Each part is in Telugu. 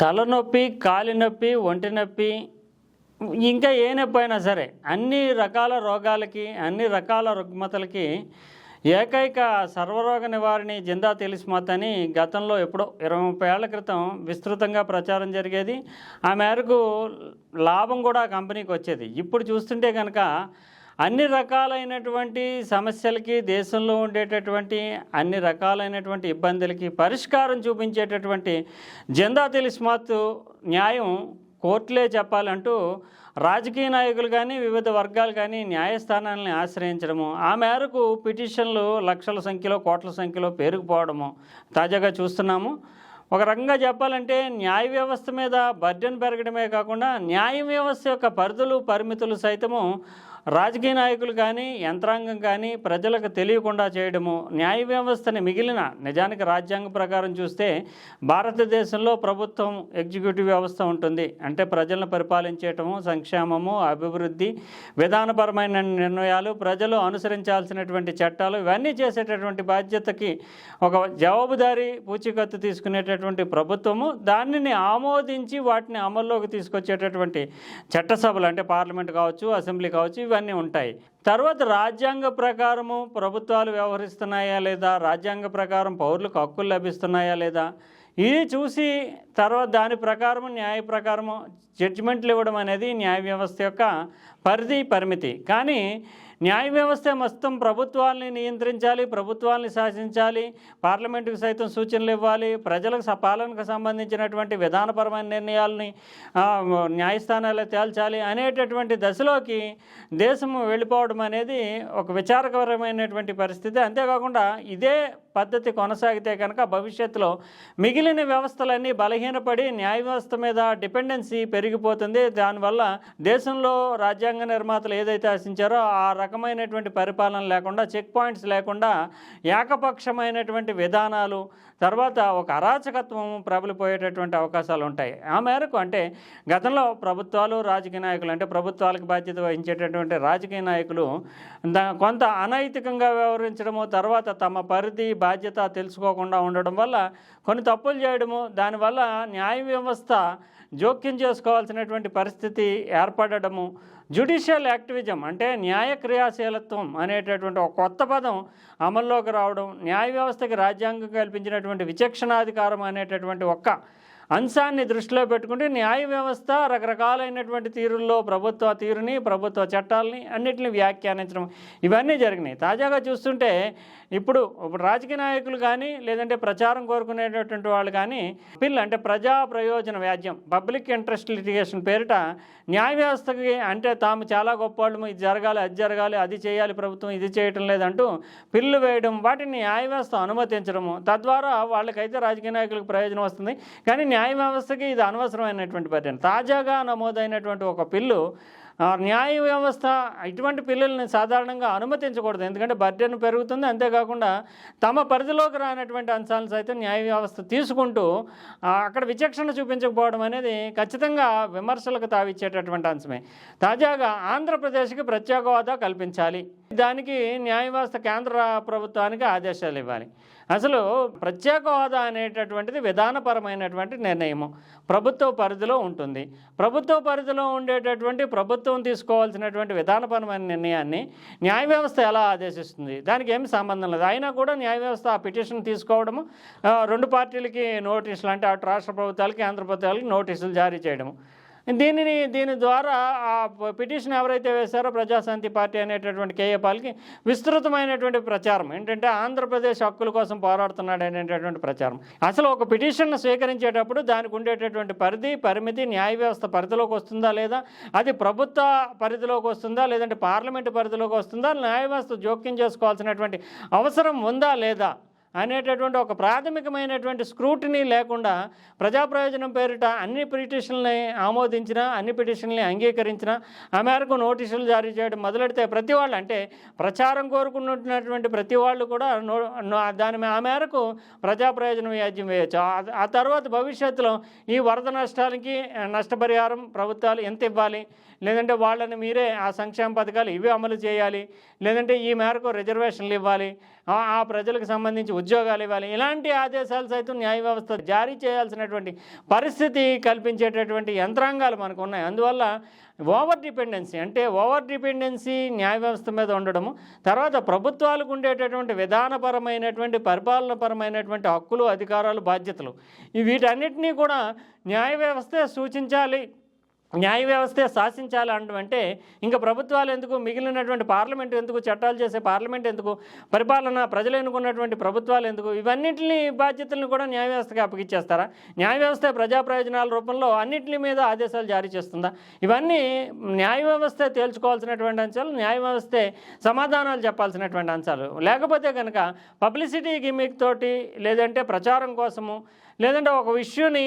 తలనొప్పి కాలి నొప్పి ఒంటి నొప్పి ఇంకా ఏ నొప్పి అయినా సరే అన్ని రకాల రోగాలకి అన్ని రకాల రుగ్మతలకి ఏకైక సర్వరోగ నివారణి జిందా తెలిసిమాత్ అని గతంలో ఎప్పుడో ఇరవై ముప్పై ఏళ్ళ క్రితం విస్తృతంగా ప్రచారం జరిగేది. ఆ మేరకు లాభం కూడా కంపెనీకి వచ్చేది. ఇప్పుడు చూస్తుంటే కనుక అన్ని రకాలైనటువంటి సమస్యలకి దేశంలో ఉండేటటువంటి అన్ని రకాలైనటువంటి ఇబ్బందులకి పరిష్కారం చూపించేటటువంటి జెండా తెలిస్మాత్ న్యాయం కోర్టులే చెప్పాలంటూ రాజకీయ నాయకులు కానీ వివిధ వర్గాలు కానీ న్యాయస్థానాలని ఆశ్రయించడము ఆ మేరకు పిటిషన్లు లక్షల సంఖ్యలో కోట్ల సంఖ్యలో పేరుకుపోవడము తాజాగా చూస్తున్నాము. ఒక రకంగా చెప్పాలంటే న్యాయ వ్యవస్థ మీద బర్డెన్ పెరగడమే కాకుండా న్యాయ వ్యవస్థ యొక్క పరిధులు పరిమితులు సైతము రాజకీయ నాయకులు కానీ యంత్రాంగం కానీ ప్రజలకు తెలియకుండా చేయడము న్యాయ వ్యవస్థని మిగిలిన నిజానికి రాజ్యాంగ ప్రకారం చూస్తే భారతదేశంలో ప్రభుత్వం ఎగ్జిక్యూటివ్ వ్యవస్థ ఉంటుంది. అంటే ప్రజలను పరిపాలించేయటము సంక్షేమము అభివృద్ధి విధానపరమైన నిర్ణయాలు ప్రజలు అనుసరించాల్సినటువంటి చట్టాలు ఇవన్నీ చేసేటటువంటి బాధ్యతకి ఒక జవాబుదారీ పూచికత్తు తీసుకునేటటువంటి ప్రభుత్వము దానిని ఆమోదించి వాటిని అమల్లోకి తీసుకొచ్చేటటువంటి చట్టసభలు అంటే పార్లమెంట్ కావచ్చు అసెంబ్లీ కావచ్చు ఇవన్నీ ఉంటాయి. తర్వాత రాజ్యాంగ ప్రకారము ప్రభుత్వాలు వ్యవహరిస్తున్నాయా లేదా? రాజ్యాంగ ప్రకారం పౌరులకు హక్కులు లభిస్తున్నాయా లేదా? ఇది చూసి తర్వాత దాని ప్రకారము న్యాయ ప్రకారము జడ్జిమెంట్లు ఇవ్వడం అనేది న్యాయ వ్యవస్థ యొక్క పరిధి పరిమితి. కానీ న్యాయ వ్యవస్థ మొత్తం ప్రభుత్వాల్ని నియంత్రించాలి ప్రభుత్వాల్ని శాసించాలి పార్లమెంటుకు సైతం సూచనలు ఇవ్వాలి ప్రజలకు స- పాలనకు సంబంధించినటువంటి విధానపరమైన నిర్ణయాలని న్యాయస్థానాల్లో న్యాయస్థానాలు తేల్చాలి అనేటటువంటి దశలోకి దేశము వెళ్ళిపోవడం అనేది ఒక విచారకరమైనటువంటి పరిస్థితి. అంతేకాకుండా ఇదే పద్ధతి కొనసాగితే కనుక భవిష్యత్తులో మిగిలిన వ్యవస్థలన్నీ బలహీనపడి న్యాయ వ్యవస్థ మీద డిపెండెన్సీ పెరిగిపోతుంది. దానివల్ల దేశంలో రాజ్యాంగ నిర్మాతలు ఏదైతే ఆశించారో ఆ రకమైనటువంటి పరిపాలన లేకుండా చెక్ పాయింట్స్ లేకుండా ఏకపక్షమైనటువంటి విధానాలు తర్వాత ఒక అరాచకత్వం ప్రబలిపోయేటటువంటి అవకాశాలు ఉంటాయి. ఆ మేరకు అంటే గతంలో ప్రభుత్వాలు రాజకీయ నాయకులు అంటే ప్రభుత్వాలకు బాధ్యత వహించేటటువంటి రాజకీయ నాయకులు దా కొంత అనైతికంగా వ్యవహరించడము తర్వాత తమ పరిధి బాధ్యత తెలుసుకోకుండా ఉండడం వల్ల కొన్ని తప్పులు చేయడము దానివల్ల న్యాయ వ్యవస్థ జోక్యం చేసుకోవాల్సినటువంటి పరిస్థితి ఏర్పడడము. జ్యుడిషియల్ యాక్టివిజం అంటే న్యాయ క్రియాశీలత్వం అనేటటువంటి ఒక కొత్త పదం అమల్లోకి రావడం న్యాయ వ్యవస్థకి రాజ్యాంగం కల్పించినటువంటి విచక్షణాధికారం అనేటటువంటి ఒక్క అంశాన్ని దృష్టిలో పెట్టుకుంటే న్యాయ వ్యవస్థ రకరకాలైనటువంటి తీరుల్లో ప్రభుత్వ తీరుని ప్రభుత్వ చట్టాలని అన్నిటిని వ్యాఖ్యానించడం. ఇవన్నీ జరిగినాయి. తాజాగా చూస్తుంటే ఇప్పుడు ఇప్పుడు రాజకీయ నాయకులు కానీ లేదంటే ప్రచారం కోరుకునేటటువంటి వాళ్ళు కానీ పిల్ అంటే ప్రజా ప్రయోజన వ్యాజ్యం పబ్లిక్ ఇంట్రెస్ట్ లిటిగేషన్ పేరిట న్యాయ వ్యవస్థకి అంటే తాము చాలా గొప్పవాళ్ళము ఇది జరగాలి అది జరగాలి అది చేయాలి ప్రభుత్వం ఇది చేయటం లేదంటూ పిల్లు వేయడం వాటిని న్యాయ వ్యవస్థ అనుమతించడము. తద్వారా వాళ్ళకైతే రాజకీయ నాయకులకు ప్రయోజనం వస్తుంది. కానీ న్యాయ వ్యవస్థకి ఇది అనవసరమైనటువంటి పర్యటన తాజాగా నమోదైనటువంటి ఒక పిల్లు ఆ, న్యాయ వ్యవస్థ ఇటువంటి పిల్లల్ని సాధారణంగా అనుమతించకూడదు. ఎందుకంటే బర్డెన్ పెరుగుతుంది. అంతేకాకుండా తమ పరిధిలోకి రానటువంటి అంశాలను సైతం న్యాయ వ్యవస్థ తీసుకుంటూ అక్కడ విచక్షణ చూపించకపోవడం అనేది ఖచ్చితంగా విమర్శలకు తావిచ్చేటటువంటి అంశమే. తాజాగా ఆంధ్రప్రదేశ్కి ప్రత్యేక హోదా కల్పించాలి. దానికి న్యాయ వ్యవస్థ కేంద్ర ప్రభుత్వానికి ఆదేశాలు ఇవ్వాలి. అసలు ప్రత్యేక హోదా అనేటటువంటిది విధానపరమైనటువంటి నిర్ణయము ప్రభుత్వ పరిధిలో ఉంటుంది. ప్రభుత్వ పరిధిలో ఉండేటటువంటి ప్రభుత్వం తీసుకోవాల్సినటువంటి విధానపరమైన నిర్ణయాన్ని న్యాయ వ్యవస్థ ఎలా ఆదేశిస్తుంది? దానికి ఏమి సంబంధం లేదు. అయినా కూడా న్యాయ వ్యవస్థ ఆ పిటిషన్ తీసుకోవడము రెండు పార్టీలకి నోటీసులు అంటే అటు రాష్ట్ర ప్రభుత్వాలకి కేంద్ర ప్రభుత్వాలకి నోటీసులు జారీ చేయడము. దీనిని దీని ద్వారా ఆ పిటిషన్ ఎవరైతే వేశారో ప్రజాశాంతి పార్టీ అనేటటువంటి కేఏ పాల్కి విస్తృతమైనటువంటి ప్రచారం. ఏంటంటే ఆంధ్రప్రదేశ్ హక్కుల కోసం పోరాడుతున్నాడు అనేటటువంటి ప్రచారం. అసలు ఒక పిటిషన్ స్వీకరించేటప్పుడు దానికి ఉండేటటువంటి పరిధి పరిమితి న్యాయ వ్యవస్థ పరిధిలోకి వస్తుందా లేదా? అది ప్రభుత్వ పరిధిలోకి వస్తుందా? లేదంటే పార్లమెంటు పరిధిలోకి వస్తుందా? న్యాయ వ్యవస్థ జోక్యం చేసుకోవాల్సినటువంటి అవసరం ఉందా లేదా? అనేటటువంటి ఒక ప్రాథమికమైనటువంటి స్క్రూటినీ లేకుండా ప్రజా ప్రయోజనం పేరిట అన్ని పిటిషన్లని ఆమోదించిన అన్ని పిటిషన్లని అంగీకరించిన ఆ మేరకు నోటీసులు జారీ చేయడం మొదలెడితే ప్రతి వాళ్ళు అంటే ప్రచారం కోరుకున్నటువంటి ప్రతి వాళ్ళు కూడా నో దాని ఆ మేరకు ప్రజా ప్రయోజనం వ్యాజ్యం వేయచ్చు. ఆ- తర్వాత భవిష్యత్తులో ఈ వరద నష్టాలకి నష్టపరిహారం ప్రభుత్వాలు ఎంత ఇవ్వాలి? లేదంటే వాళ్ళని మీరే ఆ సంక్షేమ పథకాలు ఇవి అమలు చేయాలి లేదంటే ఈ మేరకు రిజర్వేషన్లు ఇవ్వాలి ఆ- ప్రజలకు సంబంధించి ఉద్యోగాలు ఇవ్వాలి. ఇలాంటి ఆదేశాలు సైతం న్యాయ వ్యవస్థ జారీ చేయాల్సినటువంటి పరిస్థితి కల్పించేటటువంటి యంత్రాంగాలు మనకు ఉన్నాయి అందువల్ల ఓవర్ డిపెండెన్సీ అంటే ఓవర్ డిపెండెన్సీ న్యాయ వ్యవస్థ మీద ఉండడము తర్వాత ప్రభుత్వాలకు ఉండేటటువంటి విధానపరమైనటువంటి పరిపాలనపరమైనటువంటి హక్కులు అధికారాలు బాధ్యతలు వీటన్నిటినీ కూడా న్యాయ వ్యవస్థే సూచించాలి. న్యాయ వ్యవస్థే శాసించాలి అంటే ఇంకా ప్రభుత్వాలు ఎందుకు మిగిలినటువంటి పార్లమెంట్ ఎందుకు చట్టాలు చేసే పార్లమెంట్ ఎందుకు పరిపాలన ప్రజలు ఎన్నుకున్నటువంటి ప్రభుత్వాలు ఎందుకు ఇవన్నింటినీ బాధ్యతలను కూడా న్యాయ వ్యవస్థకి అప్పగిచ్చేస్తారా? న్యాయ వ్యవస్థ ప్రజా ప్రయోజనాల రూపంలో అన్నింటి మీద ఆదేశాలు జారీ చేస్తుందా? ఇవన్నీ న్యాయ వ్యవస్థ తేల్చుకోవాల్సినటువంటి అంశాలు న్యాయ వ్యవస్థే సమాధానాలు చెప్పాల్సినటువంటి అంశాలు. లేకపోతే కనుక పబ్లిసిటీ గిమిక్ తోటి లేదంటే ప్రచారం కోసము లేదంటే ఒక ఇష్యూని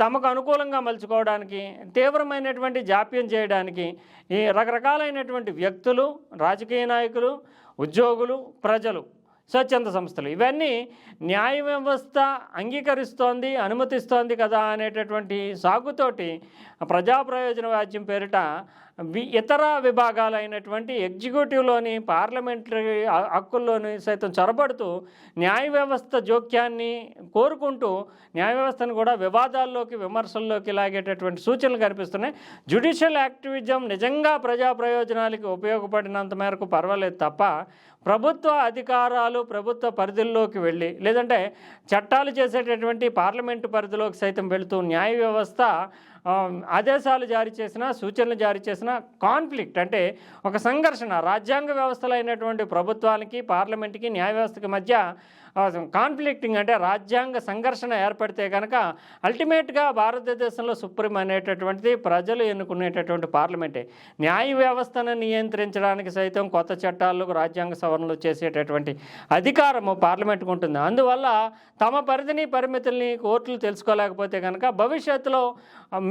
తమకు అనుకూలంగా మలుచుకోవడానికి తీవ్రమైనటువంటి జాప్యం చేయడానికి ఈ రకరకాలైనటువంటి వ్యక్తులు రాజకీయ నాయకులు ఉద్యోగులు ప్రజలు స్వచ్ఛంద సంస్థలు ఇవన్నీ న్యాయ వ్యవస్థ అంగీకరిస్తోంది అనుమతిస్తోంది కదా అనేటటువంటి సాగుతోటి ప్రజా ప్రయోజన వాద్యం పేరిట ఇతర విభాగాలైనటువంటి ఎగ్జిక్యూటివ్లోని పార్లమెంటరీ హక్కుల్లోని సైతం చొరబడుతూ న్యాయ వ్యవస్థ జోక్యాన్ని కోరుకుంటూ న్యాయ వ్యవస్థను కూడా వివాదాల్లోకి విమర్శల్లోకి లాగేటటువంటి సూచనలు కనిపిస్తున్నాయి. జ్యుడిషియల్ యాక్టివిజం నిజంగా ప్రజా ప్రయోజనాలకి ఉపయోగపడినంత మేరకు పర్వాలేదు తప్ప ప్రభుత్వ అధికారాలు ప్రభుత్వ పరిధుల్లోకి వెళ్ళి లేదంటే చట్టాలు చేసేటటువంటి పార్లమెంటు పరిధిలోకి సైతం వెళుతూ న్యాయ వ్యవస్థ ఆదేశాలు జారీ చేసిన సూచనలు జారీ చేసిన కాన్ఫ్లిక్ట్ అంటే ఒక సంఘర్షణ. రాజ్యాంగ వ్యవస్థలైనటువంటి అయినటువంటి ప్రభుత్వానికి పార్లమెంట్కి న్యాయ వ్యవస్థకి మధ్య కాన్ఫ్లిక్టింగ్ అంటే రాజ్యాంగ సంఘర్షణ ఏర్పడితే కనుక అల్టిమేట్గా భారతదేశంలో సుప్రీం అనేటటువంటిది ప్రజలు ఎన్నుకునేటటువంటి పార్లమెంటే. న్యాయ వ్యవస్థను నియంత్రించడానికి సైతం కొత్త చట్టాలకు రాజ్యాంగ సవరణలు చేసేటటువంటి అధికారము పార్లమెంట్కు ఉంటుంది. అందువల్ల తమ పరిధిని పరిమితుల్ని కోర్టులు తెలుసుకోలేకపోతే కనుక భవిష్యత్తులో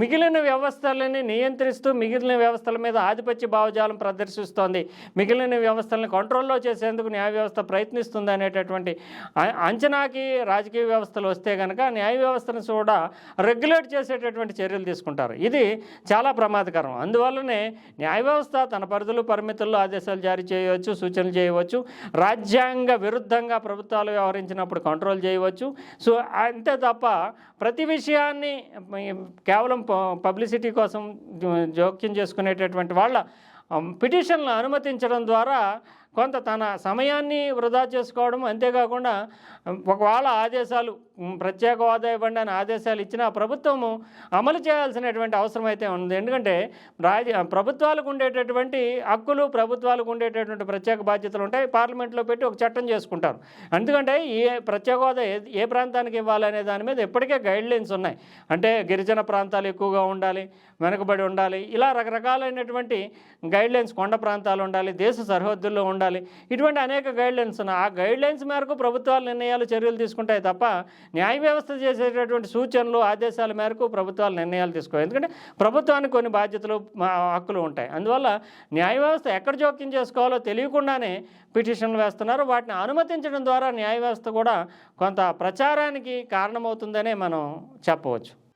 మిగిలిన వ్యవస్థలని నియంత్రిస్తూ మిగిలిన వ్యవస్థల మీద ఆధిపత్య భావజాలం ప్రదర్శిస్తోంది. మిగిలిన వ్యవస్థలను కంట్రోల్లో చేసేందుకు న్యాయ వ్యవస్థ ప్రయత్నిస్తుంది అనేటటువంటి అంచనాకి రాజకీయ వ్యవస్థలు వస్తే కనుక న్యాయ వ్యవస్థను కూడా రెగ్యులేట్ చేసేటటువంటి చర్యలు తీసుకుంటారు. ఇది చాలా ప్రమాదకరం. అందువల్లనే న్యాయ వ్యవస్థ తన పరిధులు పరిమితుల్లో ఆదేశాలు జారీ చేయవచ్చు సూచనలు చేయవచ్చు రాజ్యాంగ విరుద్ధంగా ప్రభుత్వాలు వ్యవహరించినప్పుడు కంట్రోల్ చేయవచ్చు. సో అంతే తప్ప ప్రతి విషయాన్ని కేవలం ప- పబ్లిసిటీ కోసం జోక్యం చేసుకునేటటువంటి వాళ్ళ పిటిషన్లు అనుమతించడం ద్వారా కొంత తన సమయాన్ని వృధా చేసుకోవడం అంతేకాకుండా ఒకవేళ ఆదేశాలు ప్రత్యేక హోదా ఇవ్వండి అని ఆదేశాలు ఇచ్చినా ప్రభుత్వము అమలు చేయాల్సినటువంటి అవసరం అయితే ఉంది. ఎందుకంటే రాజ ప్రభుత్వాలకు ఉండేటటువంటి హక్కులు ప్రభుత్వాలకు ఉండేటటువంటి ప్రత్యేక బాధ్యతలు ఉంటాయి. పార్లమెంట్లో పెట్టి ఒక చట్టం చేసుకుంటారు. ఎందుకంటే ఏ ప్రత్యేక హోదా ఏ ప్రాంతానికి ఇవ్వాలనే దాని మీద ఇప్పటికే గైడ్ లైన్స్ ఉన్నాయి. అంటే గిరిజన ప్రాంతాలు ఎక్కువగా ఉండాలి వెనుకబడి ఉండాలి ఇలా రకరకాలైనటువంటి గైడ్ లైన్స్ కొండ ప్రాంతాలు ఉండాలి దేశ సరిహద్దుల్లో ఉండాలి. ఇటువంటి అనేక గైడ్ లైన్స్ ఉన్నాయి. ఆ గైడ్ లైన్స్ మేరకు ప్రభుత్వాలు నిర్ణయాలు చర్యలు తీసుకుంటాయి తప్ప న్యాయ వ్యవస్థ చేసేటటువంటి సూచనలు ఆదేశాల మేరకు ప్రభుత్వాలు నిర్ణయాలు తీసుకోవాలి. ఎందుకంటే ప్రభుత్వానికి కొన్ని బాధ్యతలు మా హక్కులు ఉంటాయి. అందువల్ల న్యాయ వ్యవస్థ ఎక్కడ జోక్యం చేసుకోవాలో తెలియకుండానే పిటిషన్లు వేస్తున్నారు. వాటిని అనుమతించడం ద్వారా న్యాయ వ్యవస్థ కూడా కొంత ప్రచారానికి కారణమవుతుందనే మనం చెప్పవచ్చు.